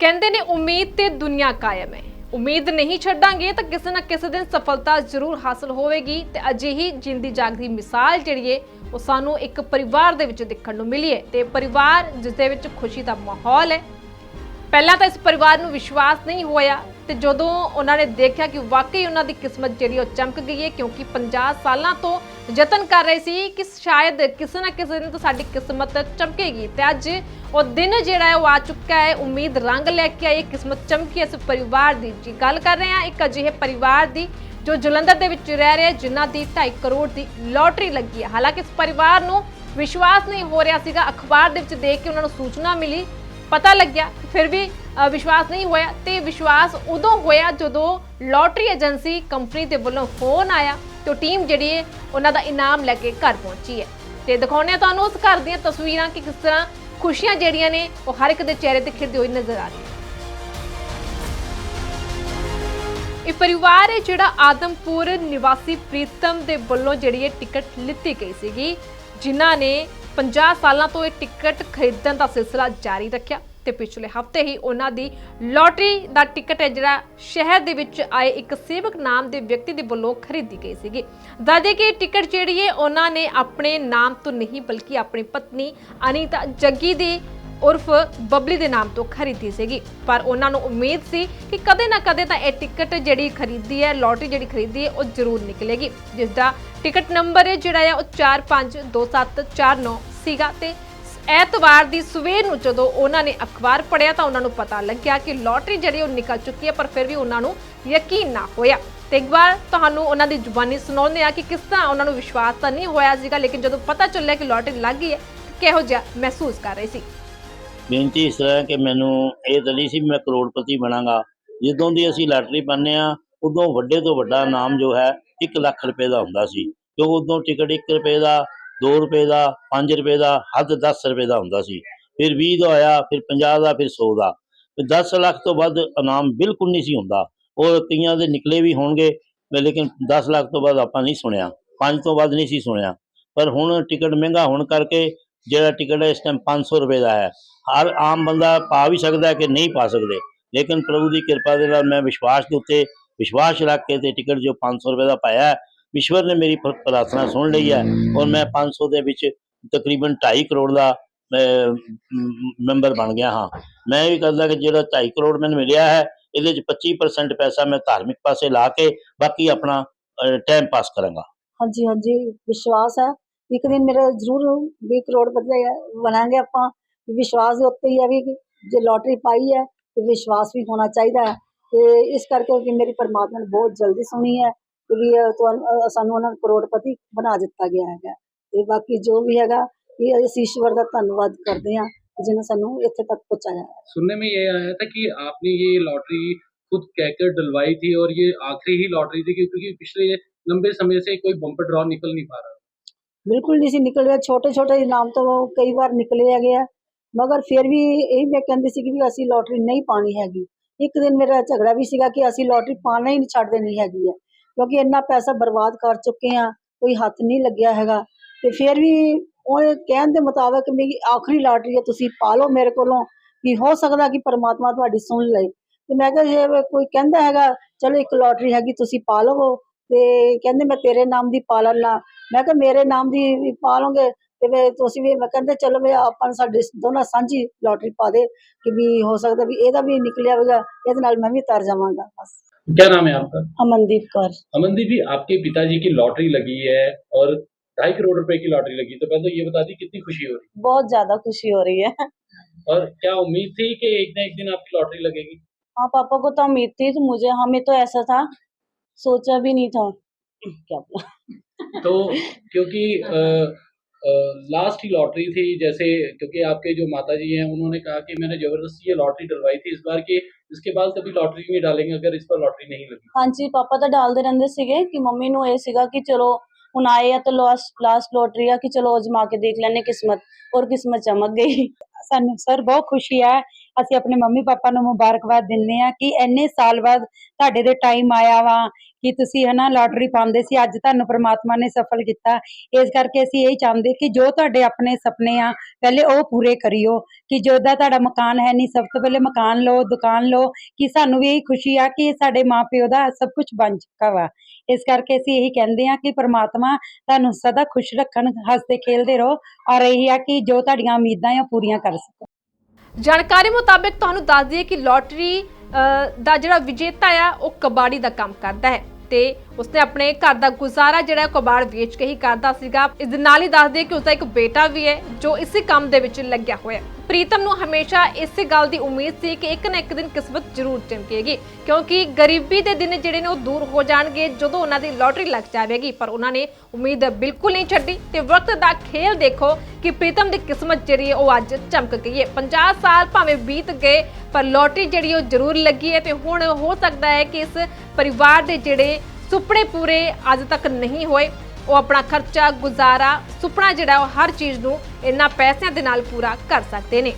ਕਹਿੰਦੇ ਨੇ, ਉਮੀਦ ਤੇ ਦੁਨੀਆ ਕਾਇਮ ਹੈ। ਉਮੀਦ ਨਹੀਂ ਛੱਡਾਂਗੇ ਤਾਂ ਕਿਸੇ ਨਾ ਕਿਸੇ ਦਿਨ ਸਫਲਤਾ ਜ਼ਰੂਰ ਹਾਸਲ ਹੋਵੇਗੀ। ਤੇ ਅਜਿਹੀ ਜਿੰਦੀ ਜਾਗਦੀ ਮਿਸਾਲ ਜਿਹੜੀ ਹੈ ਉਹ ਸਾਨੂੰ ਇੱਕ ਪਰਿਵਾਰ ਦੇ ਵਿੱਚ ਦੇਖਣ ਨੂੰ ਮਿਲੀ ਹੈ ਤੇ ਪਰਿਵਾਰ ਜਿਸ ਦੇ ਵਿੱਚ ਖੁਸ਼ੀ ਦਾ ਮਾਹੌਲ ਹੈ ਪਹਿਲਾਂ ਤਾਂ ਇਸ ਪਰਿਵਾਰ ਨੂੰ ਵਿਸ਼ਵਾਸ ਨਹੀਂ ਹੋਇਆ ਤੇ ਜਦੋਂ ਉਹਨਾਂ ਨੇ ਦੇਖਿਆ ਕਿ ਵਾਕਈ ਉਹਨਾਂ ਦੀ ਕਿਸਮਤ ਜਿਹੜੀ ਉਹ ਚਮਕ ਗਈ ਹੈ, ਕਿਉਂਕਿ 50 ਸਾਲਾਂ ਤੋਂ ਯਤਨ ਕਰ ਰਹੇ ਸੀ ਕਿ ਸ਼ਾਇਦ ਕਿਸੇ ਨਾ ਕਿਸੇ ਦਿਨ ਤਾਂ ਸਾਡੀ ਕਿਸਮਤ ਚਮਕੇਗੀ ਤੇ ਅੱਜ ਉਹ ਦਿਨ ਜਿਹੜਾ ਹੈ ਉਹ ਆ ਚੁੱਕਾ ਹੈ, ਉਮੀਦ ਰੰਗ ਲੈ ਕੇ ਆਈ, ਕਿਸਮਤ ਚਮਕੀ ਇਸ ਪਰਿਵਾਰ ਦੀ। ਜੀ, ਗੱਲ ਕਰ ਰਹੇ ਹਾਂ ਇੱਕ ਅਜਿਹੇ ਪਰਿਵਾਰ ਦੀ ਜੋ ਜਲੰਧਰ ਦੇ ਵਿੱਚ ਰਹਿ ਰਿਹਾ ਜਿਨ੍ਹਾਂ ਦੀ 2.5 ਕਰੋੜ ਦੀ ਲੋਟਰੀ ਲੱਗੀ ਹੈ। ਹਾਲਾਂਕਿ ਇਸ ਪਰਿਵਾਰ ਨੂੰ ਵਿਸ਼ਵਾਸ ਨਹੀਂ ਹੋ ਰਿਹਾ ਸੀਗਾ। ਅਖਬਾਰ ਦੇ ਵਿੱਚ ਦੇਖ ਕੇ ਉਹਨਾਂ ਨੂੰ ਸੂਚਨਾ ਮਿਲੀ ਪਤਾ ਲੱਗਿਆ, ਫਿਰ ਵੀ ਵਿਸ਼ਵਾਸ ਨਹੀਂ ਹੋਇਆ ਤੇ ਵਿਸ਼ਵਾਸ ਉਦੋਂ ਹੋਇਆ ਜਦੋਂ ਲੋਟਰੀ ਏਜੰਸੀ ਕੰਪਨੀ ਦੇ ਵੱਲੋਂ ਫੋਨ ਆਇਆ ਤੇ ਟੀਮ ਜਿਹੜੀ ਹੈ, ਉਹਨਾਂ ਦਾ ਇਨਾਮ ਲੈ ਕੇ ਘਰ ਪਹੁੰਚੀ ਹੈ। ਤੇ ਦਿਖਾਉਂਦੇ ਹਾਂ ਤੁਹਾਨੂੰ ਉਸ ਘਰ ਦੀਆਂ ਤਸਵੀਰਾਂ ਕਿ ਕਿਸ ਤਰ੍ਹਾਂ ਖੁਸ਼ੀਆਂ ਜਿਹੜੀਆਂ ਨੇ, ਉਹ ਹਰ ਇੱਕ ਦੇ ਚਿਹਰੇ ਤੇ ਖਿੜਦੀ ਹੋਈ ਨਜ਼ਰ ਆ ਰਹੀਆਂ ਇਹ ਪਰਿਵਾਰ ਹੈ ਜਿਹੜਾ ਆਦਮਪੁਰ ਨਿਵਾਸੀ ਪ੍ਰੀਤਮ ਦੇ ਵੱਲੋਂ ਜਿਹੜੀ ਇਹ ਟਿਕਟ ਲਿੱਤੀ ਗਈ ਸੀਗੀ। ਜਿਨ੍ਹਾਂ ਨੇ 50 ਸਾਲਾਂ ਤੋਂ ਇਹ ਟਿਕਟ ਖਰੀਦਣ ਦਾ ਸਿਲਸਿਲਾ ਜਾਰੀ ਰੱਖਿਆ ਤੇ ਪਿਛਲੇ ਹਫ਼ਤੇ ਹੀ ਉਹਨਾਂ ਦੀ ਲੋਟਰੀ ਦਾ ਟਿਕਟ ਹੈ ਜਿਹੜਾ ਸ਼ਹਿਰ ਦੇ ਵਿੱਚ ਆਏ ਇੱਕ ਸੇਵਕ ਨਾਮ ਦੇ ਵਿਅਕਤੀ ਦੇ ਵੱਲੋਂ ਖਰੀਦੀ ਗਈ ਸੀਗੀ। ਦੱਸਦੇ ਕਿ ਇਹ ਟਿਕਟ ਜਿਹੜੀ ਹੈ, ਉਹਨਾਂ ਨੇ ਆਪਣੇ ਨਾਮ ਤੋਂ ਨਹੀਂ, ਬਲਕਿ ਆਪਣੀ ਪਤਨੀ ਅਨੀਤਾ ਜੱਗੀ ਦੇ ਉਰਫ ਬਬਲੀ ਦੇ ਨਾਮ ਤੋਂ ਖਰੀਦੀ ਸੀਗੀ। ਪਰ ਉਹਨਾਂ ਨੂੰ ਉਮੀਦ ਸੀ ਕਿ ਕਦੇ ਨਾ ਕਦੇ ਤਾਂ ਇਹ ਟਿਕਟ ਜਿਹੜੀ ਖਰੀਦੀ ਹੈ, ਲੋਟਰੀ ਜਿਹੜੀ ਖਰੀਦੀ ਹੈ, ਉਹ ਜ਼ਰੂਰ ਨਿਕਲੇਗੀ। ਜਿਸ ਦਾ ਟਿਕਟ ਨੰਬਰ ਹੈ ਜਿਹੜਾ ਹੈ, ਉਹ 452749 ਸੀਗਾ ਤੇ ਐਤਵਾਰ ਦੀ ਸਵੇਰ ਨੂੰ ਜਦੋਂ ਉਹਨਾਂ ਨੇ ਅਖਬਾਰ ਪੜ੍ਹਿਆ ਤਾਂ ਉਹਨਾਂ ਨੂੰ ਪਤਾ ਲੱਗਿਆ ਕਿ ਲੋਟਰੀ ਜਿਹੜੀ ਉਹ ਨਿਕਲ ਚੁੱਕੀ ਹੈ, ਪਰ ਫਿਰ ਵੀ ਉਹਨਾਂ ਨੂੰ ਯਕੀਨ ਨਾ ਹੋਇਆ। ਤੇ ਇੱਕ ਵਾਰ ਤੁਹਾਨੂੰ ਉਹਨਾਂ ਦੀ ਜ਼ੁਬਾਨੀ ਸੁਣਾਉਂਦੇ ਆ ਕਿ ਕਿਸ ਤਰ੍ਹਾਂ ਉਹਨਾਂ ਨੂੰ ਵਿਸ਼ਵਾਸ ਤਾਂ ਨਹੀਂ ਹੋਇਆ ਸੀਗਾ, ਲੇਕਿਨ ਜਦੋਂ ਪਤਾ ਚੱਲਿਆ ਕਿ ਲੋਟਰੀ ਲੱਗ ਗਈ ਹੈ, ਕਿਹੋ ਜਿਹਾ ਮਹਿਸੂਸ ਕਰ ਰਹੇ ਸੀ। ਬੇਨਤੀ ਇਸ ਤਰ੍ਹਾਂ ਕਿ ਮੈਨੂੰ ਇਹ ਦਲੀ ਸੀ, ਮੈਂ ਕਰੋੜਪਤੀ ਬਣਾਂਗਾ। ਜਦੋਂ ਦੀ ਅਸੀਂ ਲਾਟਰੀ ਪਾਉਂਦੇ ਹਾਂ ਉਦੋਂ ਵੱਡੇ ਤੋਂ ਵੱਡਾ ਨਾਮ ਜੋ ਹੈ 1 ਲੱਖ ਰੁਪਏ ਦਾ ਹੁੰਦਾ ਸੀ। ਕਿਉਂਕਿ ਉਦੋਂ ਟਿਕਟ 1 ਰੁਪਏ ਦਾ 2 ਰੁਪਏ ਦਾ 5 ਰੁਪਏ ਦਾ, ਹੱਦ 10 ਰੁਪਏ ਦਾ ਹੁੰਦਾ ਸੀ। ਫਿਰ 20 ਦਾ ਆਇਆ ਫਿਰ 50 ਦਾ, ਫਿਰ 100 ਦਾ। ਤੇ 10 ਲੱਖ ਤੋਂ ਵੱਧ ਇਨਾਮ ਬਿਲਕੁਲ ਨਹੀਂ ਸੀ ਹੁੰਦਾ। ਉਹ ਕਈਆਂ ਦੇ ਨਿਕਲੇ ਵੀ ਹੋਣਗੇ ਲੇਕਿਨ 10 ਲੱਖ ਤੋਂ ਬਾਅਦ ਆਪਾਂ ਨਹੀਂ ਸੁਣਿਆ। 5 ਤੋਂ ਵੱਧ ਨਹੀਂ ਸੀ ਸੁਣਿਆ। ਪਰ ਹੁਣ ਟਿਕਟ ਮਹਿੰਗਾ ਹੋਣ ਕਰਕੇ ਜਿਹੜਾ ਟਿਕਟ ਹੈ ਇਸ ਟਾਈਮ 500 ਰੁਪਏ ਦਾ ਹੈ। ਹਰ ਆਮ ਬੰਦਾ ਪਾ ਵੀ ਸਕਦਾ ਕਿ ਨਹੀਂ ਪਾ ਸਕਦੇ। ਲੇਕਿਨ ਪ੍ਰਭੂ ਦੀ ਕਿਰਪਾ ਦੇ ਨਾਲ ਮੈਂ ਵਿਸ਼ਵਾਸ ਦੇ ਉੱਤੇ ਵਿਸ਼ਵਾਸ ਰੱਖ ਕੇ ਤੇ ਟਿਕਟ ਜੋ 500 ਰੁਪਏ ਦਾ ਪਾਇਆ ਈਸ਼ਵਰ ਨੇ ਮੇਰੀ ਪ੍ਰਾਰਥਨਾ ਸੁਣ ਲਈ ਹੈ ਔਰ ਮੈਂ 500 ਦੇ ਵਿੱਚ ਤਕਰੀਬਨ 2.5 ਕਰੋੜ ਦਾ ਮੈਂਬਰ ਬਣ ਗਿਆ ਹਾਂ। ਮੈਂ ਇਹ ਵੀ ਕਰਦਾ ਕਿ ਜਿਹੜਾ 2.5 ਕਰੋੜ ਮੈਨੂੰ ਮਿਲਿਆ ਹੈ, ਇਹਦੇ ਵਿੱਚ 25% ਪੈਸਾ ਮੈਂ ਧਾਰਮਿਕ ਪਾਸੇ ਲਾ ਕੇ ਬਾਕੀ ਆਪਣਾ ਟਾਈਮ ਪਾਸ ਕਰਾਂਗਾ। ਹਾਂਜੀ ਹਾਂਜੀ। ਵਿਸ਼ਵਾਸ ਹੈ। ਇੱਕ ਦਿਨ ਮੇਰਾ ਜ਼ਰੂਰ 20 ਕਰੋੜ ਵਧੇਗਾ ਬਣਾਂਗੇ ਆਪਾਂ ਵਿਸ਼ਵਾਸ ਦੇ ਉੱਤੇ ਹੀ ਹੈ ਵੀ ਕਿ ਜੇ ਲੋਟਰੀ ਪਾਈ ਹੈ ਤੇ ਵਿਸ਼ਵਾਸ ਵੀ ਹੋਣਾ ਚਾਹੀਦਾ ਹੈ ਤੇ ਇਸ ਕਰਕੇ ਕਿ ਮੇਰੀ ਪਰਮਾਤਮਾ ਨੇ ਬਹੁਤ ਜਲਦੀ ਸੁਣੀ ਹੈ ਕਿ ਵੀ ਇਹ ਤੁਹਾਨੂੰ ਅਹ ਸਾਨੂੰ ਉਹਨਾਂ ਨੂੰ ਕਰੋੜਪਤੀ ਬਣਾ ਦਿੱਤਾ ਗਿਆ ਹੈਗਾ ਤੇ ਬਾਕੀ ਜੋ ਵੀ ਹੈਗਾ ਇਹ ਅਸੀਂ ਈਸ਼ਵਰ ਦਾ ਧੰਨਵਾਦ ਕਰਦੇ ਹਾਂ ਕਿ ਜਿਹਨੇ ਸਾਨੂੰ ਇੱਥੇ ਤੱਕ ਪਹੁੰਚਾਇਆ ਹੈ सुनने में ये आया था कि आपने ये लॉटरी खुद कहकर डलवाई थी और ये आखिरी ही लॉटरी थी क्योंकि पिछले लंबे समय से कोई बम्पर ड्रॉ निकल नहीं पा रहा ਬਿਲਕੁਲ ਨਹੀਂ ਸੀ ਨਿਕਲ ਰਿਹਾ ਛੋਟੇ ਛੋਟੇ ਇਨਾਮ ਤੋਂ ਕਈ ਵਾਰ ਨਿਕਲੇ ਹੈਗੇ ਆ। ਮਗਰ ਫਿਰ ਵੀ ਇਹ ਮੈਂ ਕਹਿੰਦੀ ਸੀ ਕਿ ਵੀ ਅਸੀਂ ਲੋਟਰੀ ਨਹੀਂ ਪਾਣੀ ਹੈਗੀ। ਇੱਕ ਦਿਨ ਮੇਰਾ ਝਗੜਾ ਵੀ ਸੀਗਾ ਕਿ ਅਸੀਂ ਲੋਟਰੀ ਪਾਣਾ ਹੀ ਨਹੀਂ ਛੱਡ ਦੇਣੀ ਹੈਗੀ ਹੈ ਕਿਉਂਕਿ ਇੰਨਾ ਪੈਸਾ ਬਰਬਾਦ ਕਰ ਚੁੱਕੇ ਆ, ਕੋਈ ਹੱਥ ਨਹੀਂ ਲੱਗਿਆ ਹੈਗਾ। ਤੇ ਫਿਰ ਵੀ ਉਹ ਕਹਿਣ ਦੇ ਮੁਤਾਬਕ ਮੇਰੀ ਆਖਰੀ ਲੋਟਰੀ ਹੈ ਤੁਸੀਂ ਪਾ ਲਓ ਮੇਰੇ ਕੋਲੋਂ ਕਿ ਹੋ ਸਕਦਾ ਕਿ ਪਰਮਾਤਮਾ ਤੁਹਾਡੀ ਸੁਣ ਲਏ। ਤੇ ਮੈਂ ਕਿਹਾ ਜੇ ਕੋਈ ਕਹਿੰਦਾ ਹੈਗਾ, ਚਲੋ ਇੱਕ ਲੋਟਰੀ ਹੈਗੀ, ਤੁਸੀਂ ਪਾ ਲਵੋ। ਤੇ ਕਹਿੰਦੇ ਮੈਂ ਤੇਰੇ ਨਾਮ ਦੀ ਪਾ ਲੈਣਾ ਮੈਂ ਕਿਹਾ ਮੇਰੇ ਨਾਮ ਦੀ ਵੀ ਪਾ ਲਓਗੇ ਤੇ ਵੀ ਤੁਸੀਂ ਵੀ ਮੈਂ ਕਹਿੰਦੇ ਚਲੋ ਵੀ ਆਪਾਂ ਨੂੰ ਸਾਡੇ ਦੋਨਾਂ ਸਾਂਝੀ ਲੋਟਰੀ ਪਾ ਦੇ ਕਿ ਵੀ ਹੋ ਸਕਦਾ ਵੀ ਇਹਦਾ ਵੀ ਨਿਕਲਿਆ ਹੋਵੇਗਾ ਇਹਦੇ ਨਾਲ ਮੈਂ ਵੀ ਤਰ ਜਾਵਾਂਗਾ ਬਸ क्या नाम है आपका ਅਮਨਦੀਪ ਕੌਰ अमनदीप जी आपके पिताजी की लॉटरी लगी है और ढाई करोड़ रुपए की लॉटरी लगी तो पहले तो ये बता दी कितनी खुशी हो रही बहुत ज्यादा खुशी हो रही है है और क्या उम्मीद थी कि एक ना एक दिन आपकी लॉटरी लगेगी हाँ पापा को तो उम्मीद थी तो मुझे हमें तो ऐसा था सोचा भी नहीं था क्या बोला तो क्योंकि लास्ट ही लॉटरी थी जैसे क्योंकि आपके जो माता जी हैं उन्होंने कहा कि मैंने जबरदस्ती ये लॉटरी डलवाई थी इस बार की इसके बाद कभी लॉटरी नहीं डालेंगे अगर इस पर लॉटरी नहीं लगी ਹਾਂਜੀ ਪਾਪਾ ਤਾਂ ਡਾਲਦੇ ਰਹਿੰਦੇ ਸੀਗੇ ਕਿ ਮੰਮੀ ਨੂੰ ਇਹ ਸੀਗਾ ਕਿ ਚਲੋ ਹੁਣ ਆਏ ਆ ਤਾਂ ਲਾਸਟ ਲਾਸਟ ਲੋਟਰੀ ਆ ਕਿ ਚਲੋ ਅਜਮਾ ਕੇ ਦੇਖ ਲੈਣੇ ਕਿਸਮਤ ਔਰ ਕਿਸਮਤ ਚਮਕ ਗਈ ਸਾਨੂੰ ਸਰ ਬਹੁਤ ਖੁਸ਼ੀ ਹੈ ਅਸੀਂ ਆਪਣੇ ਮੰਮੀ ਪਾਪਾ ਨੂੰ ਮੁਬਾਰਕਬਾਦ ਦਿੰਦੇ ਆ ਕਿ ਇੰਨੇ ਸਾਲ ਬਾਅਦ ਤੁਹਾਡੇ ਦੇ ਟਾਈਮ ਆਇਆ ਵਾ ਕਿ ਤੁਸੀਂ ਹਨਾ ਲਾਟਰੀ ਪਾਉਂਦੇ ਸੀ, ਅੱਜ ਤੁਹਾਨੂੰ ਪ੍ਰਮਾਤਮਾ ਨੇ ਸਫਲ ਕੀਤਾ। ਇਸ ਕਰਕੇ ਅਸੀਂ ਇਹ ਚਾਹੁੰਦੇ ਕਿ ਜੋ ਤੁਹਾਡੇ ਆਪਣੇ ਸੁਪਨੇ ਆ, ਪਹਿਲੇ ਉਹ ਪੂਰੇ ਕਰਿਓ ਕਿ ਜਿਹਦਾ ਤੁਹਾਡਾ ਮਕਾਨ ਹੈ ਨਹੀਂ, ਸਭ ਤੋਂ ਪਹਿਲੇ ਮਕਾਨ ਲਓ, ਦੁਕਾਨ ਲਓ, ਕਿ ਸਾਨੂੰ ਵੀ ਇਹ ਖੁਸ਼ੀ ਆ ਕਿ ਸਾਡੇ ਮਾਪਿਓ ਦਾ ਸਭ ਕੁਝ ਬਣ ਚੁੱਕਾ ਵਾ। ਇਸ ਕਰਕੇ ਅਸੀਂ ਇਹੀ ਕਹਿੰਦੇ ਆ ਕਿ ਪ੍ਰਮਾਤਮਾ ਤੁਹਾਨੂੰ ਸਦਾ ਖੁਸ਼ ਰੱਖਣ, ਹੱਸਦੇ ਖੇਲਦੇ ਰਹੋ ਔਰ ਇਹੀ ਆ ਕਿ ਜੋ ਤੁਹਾਡੀਆਂ ਉਮੀਦਾਂ ਆ ਉਹ ਪੂਰੀਆਂ ਕਰ ਸਕੋ ਜਾਣਕਾਰੀ ਮੁਤਾਬਕ ਤੁਹਾਨੂੰ ਦੱਸ ਦਈਏ ਕਿ ਲੋਟਰੀ ਦਾ ਜਿਹੜਾ ਵਿਜੇਤਾ ਆ, ਉਹ ਕਬਾੜੀ ਦਾ ਕੰਮ ਕਰਦਾ ਹੈ ਤੇ ਉਸਨੇ ਆਪਣੇ ਘਰ ਦਾ ਗੁਜ਼ਾਰਾ ਜਿਹੜਾ ਕਬਾੜ ਵੇਚ ਕੇ ਹੀ ਕਰਦਾ ਸੀਗਾ। ਇਸ ਦੇ ਨਾਲ ਹੀ ਦੱਸ ਕਿ ਉਸਦਾ ਇੱਕ ਬੇਟਾ ਵੀ ਹੈ, ਜੋ ਇਸੇ ਕੰਮ ਦੇ ਵਿੱਚ ਲੱਗਿਆ ਹੋਇਆ ਪ੍ਰੀਤਮ ਨੂੰ ਹਮੇਸ਼ਾ ਇਸੇ ਗੱਲ ਦੀ ਉਮੀਦ ਸੀ ਕਿ ਇੱਕ ਨਾ ਇੱਕ ਦਿਨ ਕਿਸਮਤ ਜ਼ਰੂਰ ਚਮਕੇਗੀ, ਕਿਉਂਕਿ ਗਰੀਬੀ ਦੇ ਦਿਨ ਜਿਹੜੇ ਨੇ ਉਹ ਦੂਰ ਹੋ ਜਾਣਗੇ, ਜਦੋਂ ਉਹਨਾਂ ਦੀ ਲੋਟਰੀ ਲੱਗ ਜਾਵੇਗੀ। ਪਰ ਉਹਨਾਂ ਨੇ ਉਮੀਦ ਬਿਲਕੁਲ ਨਹੀਂ ਛੱਡੀ ਤੇ ਵਕਤ ਦਾ ਖੇਲ ਦੇਖੋ ਕਿ ਪ੍ਰੀਤਮ ਦੀ ਕਿਸਮਤ ਜਿਹੜੀ ਹੈ ਉਹ ਅੱਜ ਚਮਕ ਗਈ ਹੈ। 50 ਸਾਲ ਭਾਵੇਂ ਬੀਤ ਗਏ, ਪਰ ਲੋਟਰੀ ਜਿਹੜੀ ਉਹ ਜ਼ਰੂਰ ਲੱਗੀ ਹੈ ਤੇ ਹੁਣ ਹੋ ਸਕਦਾ ਹੈ ਕਿ ਇਸ ਪਰਿਵਾਰ ਦੇ ਜਿਹੜੇ ਸੁਪਨੇ ਪੂਰੇ ਅੱਜ ਤੱਕ ਨਹੀਂ ਹੋਏ। ਉਹ ਆਪਣਾ ਖਰਚਾ ਗੁਜ਼ਾਰਾ, ਸੁਪਨਾ ਜਿਹੜਾ ਉਹ ਹਰ ਚੀਜ਼ ਨੂੰ ਇਹਨਾਂ ਪੈਸਿਆਂ ਦੇ ਨਾਲ ਪੂਰਾ ਕਰ ਸਕਦੇ ਨੇ।